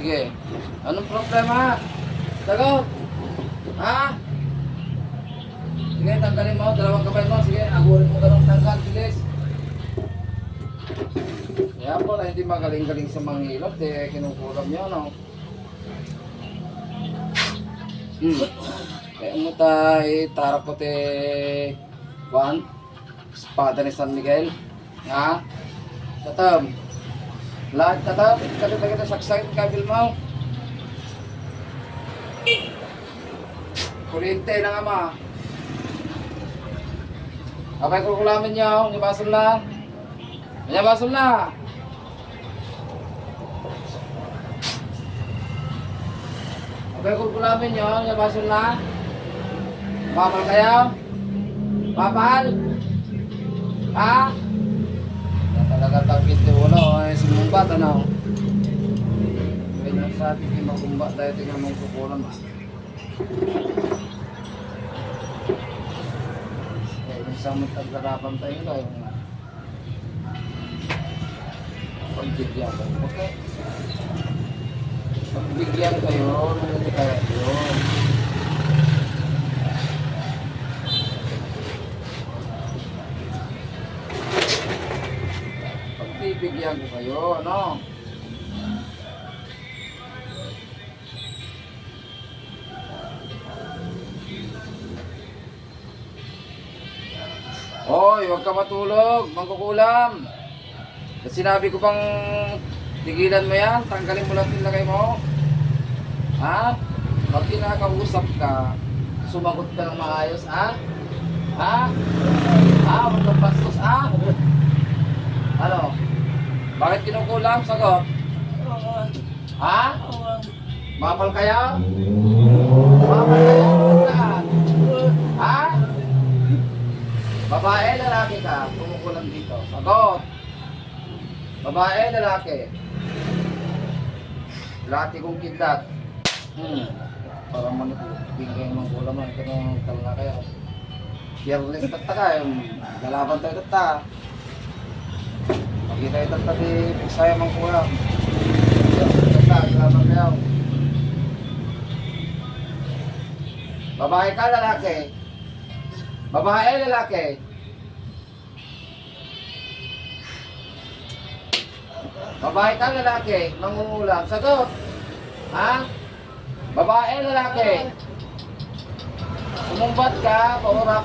Sige. Anong problema? Sagot. Ha? Sige, tanggalin mo. Dalawang kamay mo. Sige, agurin mo ganun tanggal. Bilis. Kaya pala hindi magaling-galing sa manghilot. Eh, kinukulam niya, no? Hmm. Kaya mo tayo, tara po te... Juan. Espada ni San Miguel. Ha? Tatam. Lahat tatam. Kalita kita saksakin kabil mo. Kuryente lang ama. Abay ko kulamin niyo, nyabason na. Nyabason na. Abay ko kulamin niyo, nyabason na. Papal kayo? Papal? Ha? Na talaga tagit yung ulo, ay sumumbat ano. Kaya nang sabi ko magumbat tayo, tingnan mong kukulam ah. Kaya yung isang magtaglarapan tayo tayo nga. Pagbigyan kayo, okay? Pagbigyan kayo, hindi kaya yun. Pagbibigyan ko kayo, ano? Hoy, huwag ka matulog, mangkukulam. At sinabi ko bang tigilan mo yan, tanggalin mo lang yung lagay mo. Ha? Pag kinakausap ka, sumagot ka ng maayos? Ha? Ha? Huwag kang bastos, ha? Ano? Kinukulam? Sagot. Ha? Mapal kaya? Mapal kaya? Saan? Ha? Babae, lalaki ka, kumukulam dito. Sagot. Babae, lalaki. Lalaki kong kidlat. Hmm. Parang manipulin kayo ng kulam mo. Ito nung talala kayo. Fearless tatta ka. Lalaban tayo tatta. Makita tayo tatta di Bisaya mang kayo. Babae ka, lalaki. Babae, lalaki. Babae ka, lalaki. Mangungulam. Sagot. Ha? Babae, lalaki. Sumumbat ka, paurap.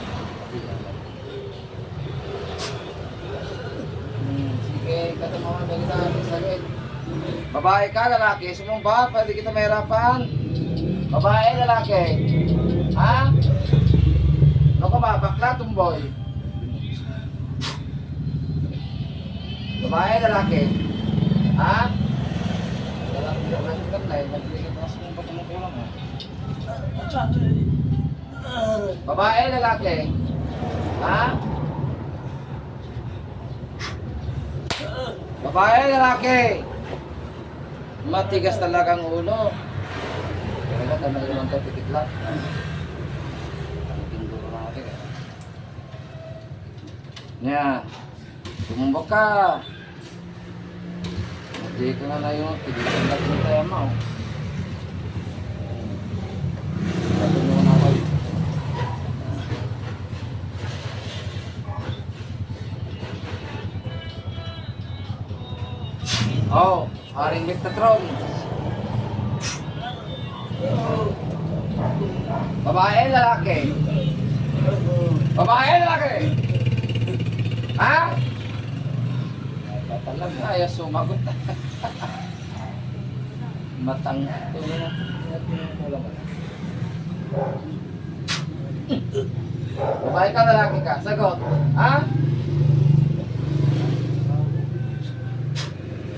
Hmm, sige, katamaan na kita. Sagit. Babae ka, lalaki. Sumumbat, pwede kita mahirapan. Babae, lalaki. Ha? Ano ka ba? Bakla, tumboy. Babae, lalaki. Ha? Lalaki, lalaki kulang ha. Babae, lalaki. Ha? Babae, lalaki. Matigas talagang ulo. Kaya ka na naman tayo titiklat. Tinguro natin. Yan. Sumumbok ka. Hindi ka na na yung tigilan natin yung tema. Oh, Haring Metatron. Babae, lalaki. Babae, lalaki. Ha? Tatalag na, ayaw sumagot. Matang. Tulong na. Babae ka, lalaki ka. Sagot. Ha?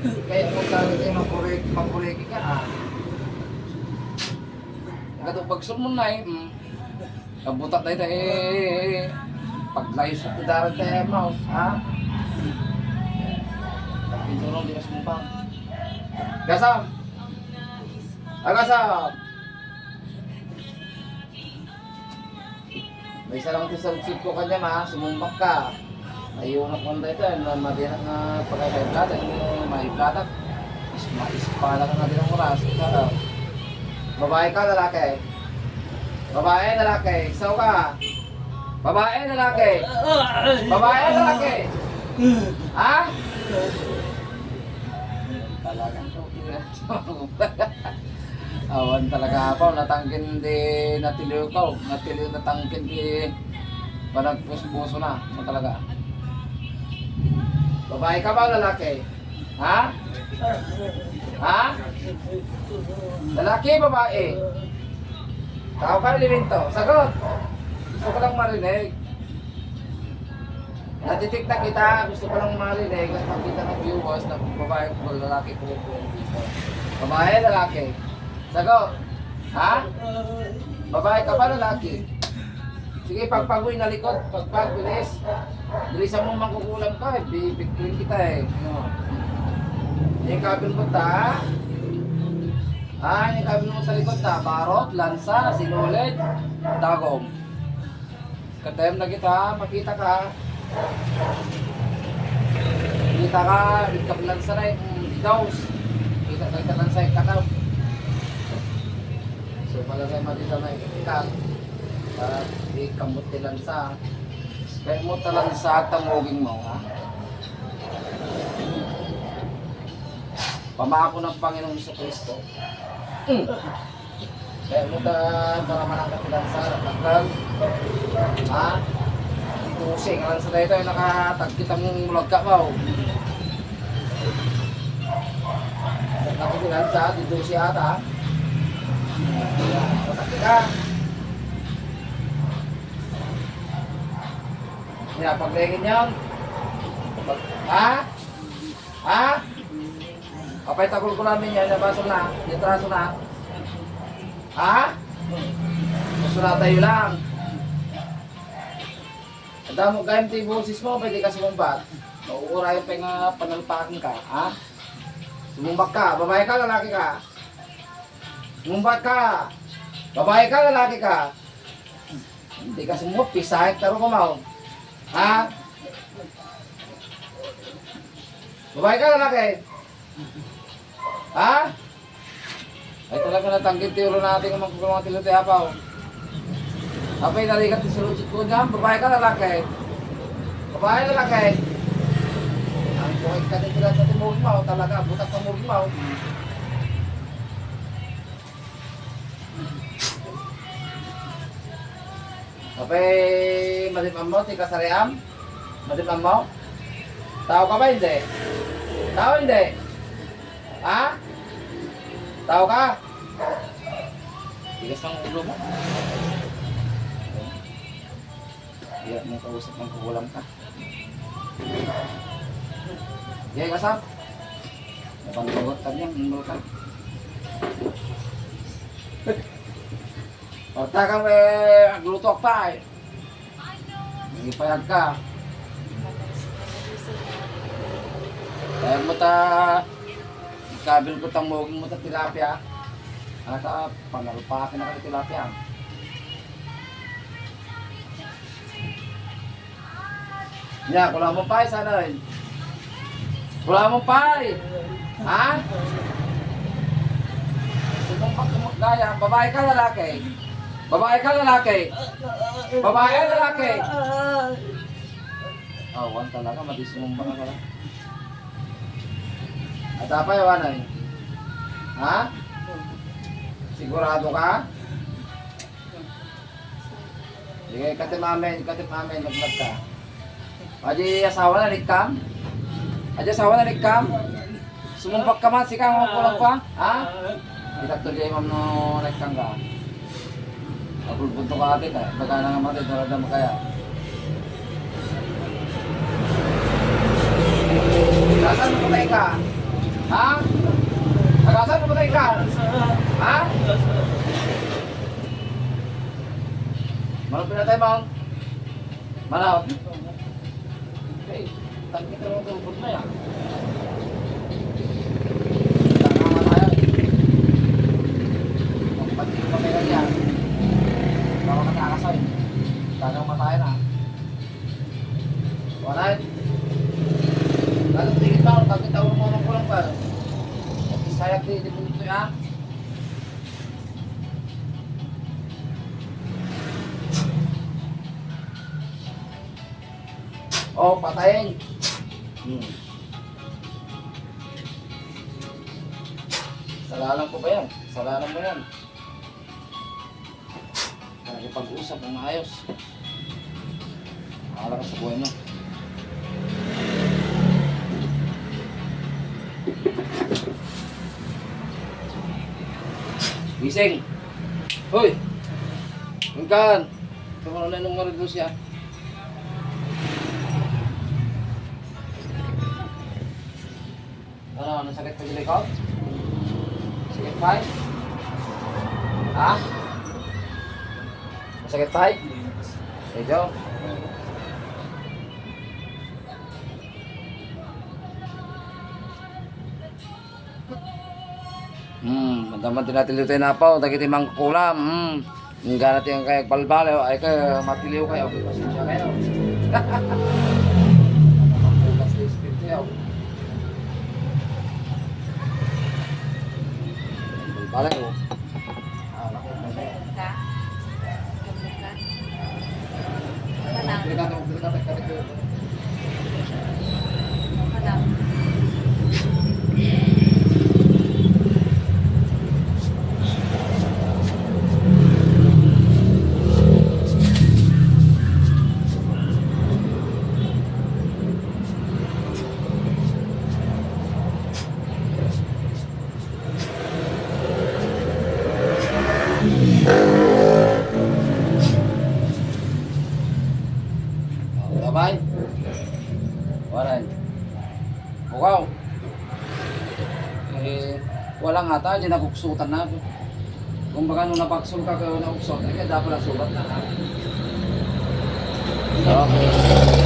Kahit kung sabi kayo magkurek, magkureki ka, ah. Katong pagsun mo na eh. Mm. Kabutat na ito eh. Paglayo sa kudaran tayo mouse, ha? Pinturong di mas mumpang. Gasam! Agasam! May isa lang ito ko kanya ma, sumumbak ka. Ayaw na kung dito, na madinak na pagkakaiblata, may platak. Ispala ka natin ang oras. Ano? Babae ka, lalaki? Babae, lalaki? Isaw ka? Babae, lalaki? Babae, lalaki? Ha? Talaga. Awan talaga pa, natangkin di natiliw ka, natiliw natangkin di panagpuso na, mo talaga. Babae ka ba o lalaki? Ha? Ha? Lalaki, babae? Tao ka elemento. Sagot. Gusto ko lang marinig. Natitik na kita, gusto ko lang marinig at makita ng viewers na babae ko lalaki ko. Babae, lalaki. Sagot. Ha? Babae ka ba lalaki? Sige, pagpagoy na likod, pagpag, bilis. Bilisan mo mangkukulam ka, eh. bibigyan kita eh. Ano? Yung kabin mo ta. Ah, yung kabin mo sa likod ta. Barot, lansa, sinulit, dagom. Katayam na kita, makita ka. Kita ka, ikap lansa na yung daws. Kita ka kita lansa yung kataw. So, pala sa matita na yung ikat. Para di kamot ti lansa. Kaya mo talansa at tamuging mo, ha? Pamako ng Panginoong Iso Kristo. Mm. Kaya mo ta para manangkat kita sa nakakal. Ha? Tusing lang sa dito nakatag kita mong mulag ka ba? Nakatilan sa dito siya ata. Patak ka. Yeah, paglingin yan. Pag, ha? Ha? Kapay takol ko namin yan, nabaso na, nitraso na. Ha? Na tayo lang. Ang damo gayam ti boses mo, pwede ka sumumbat. Mauurayan pa nga panalpakan ka, ha? Sumumbak ka, babae ka, lalaki ka. Sumumbat ka. Babae ka, lalaki ka. Hindi ka sumumbat, pisahit taro ko mau. Ha? Babae ka, lalaki? Ha? Ay talaga natanggit tiro natin ang magkukulong tilo ti apaw. Apay nalikat ti sulutsit ko dyan, babae ka lalaki. Babae lalaki. Ang buhay ka din tila sa timugin mo, talaga, butak ka mugin mo. Apay madipam mo, ti kasariam? Madipam mo? Tao ka ba hindi? Tao hindi? Ha? Tao ka? Tigas ng ulo mo. Iya, mo kausap ng kukulam ka. Iya, kasap. Napanggagot ka niya, ang ka. O, takang eh, aglutok pa eh. Nangipayag ka. Kaya mo ta, kabil ko tang moging mo ta tilapia. Ano ka, panalpakin na ka tilapia. Nya, kula mo pa sana rin. Kula mo pa Ha? Sumumpak mo gaya, babae ka lalaki. Babae ka lalaki. Babae lalaki. Awan talaga, madisumumpak ka lang. At apa yawan ay? Ha? Sigurado ka? Sige, katip amin, katip amin, naglag ka. Aji asawa na nikam? Aji asawa na nikam? Sumumpak ka man, sikang mo pulang pa? Ha? Kita tuloy ma'am no nikam ka. Pagpulpunto ka ate ka, baga na nga mati, darada mo kaya. Nasaan mo patay ka? Ha? Nasaan mo patay ka? Ha? Malapit na tayo, Bang. Malap. Hey, tangki ka lang tubod na yan. Tama tayo. Pag hindi pa kayo yan, baka matakasay. Tagang matay na. Wala. Lalo tingin pa, tangki taon mo ng kulang pa. O, sayak di di punto ya. Oh, patayin. Hmm. Salanan ko ba yan? Salanan mo yan. Nakikipag-usap ng maayos. Akala ka sa buhay mo. Gising! Hoy! Hangkan! Mo na nung marido siya. Ano, ano sakit pa sa likod? Sakit pa? Ha? Masakit pa? Medyo? Hmm, mandaman din natin lutoy na po, dagiti mang kulam. Hmm. Yung ganat yung kaya balbalaw, ay kayo, matiliw kayo. Pasensya kayo. Mapulas Tabay. Waran. Bukaw. Eh, wala nga ta, di nabuksutan na. Kung baka nung napaksul ka ka nabuksot, eh, dapat na sulat na. Okay.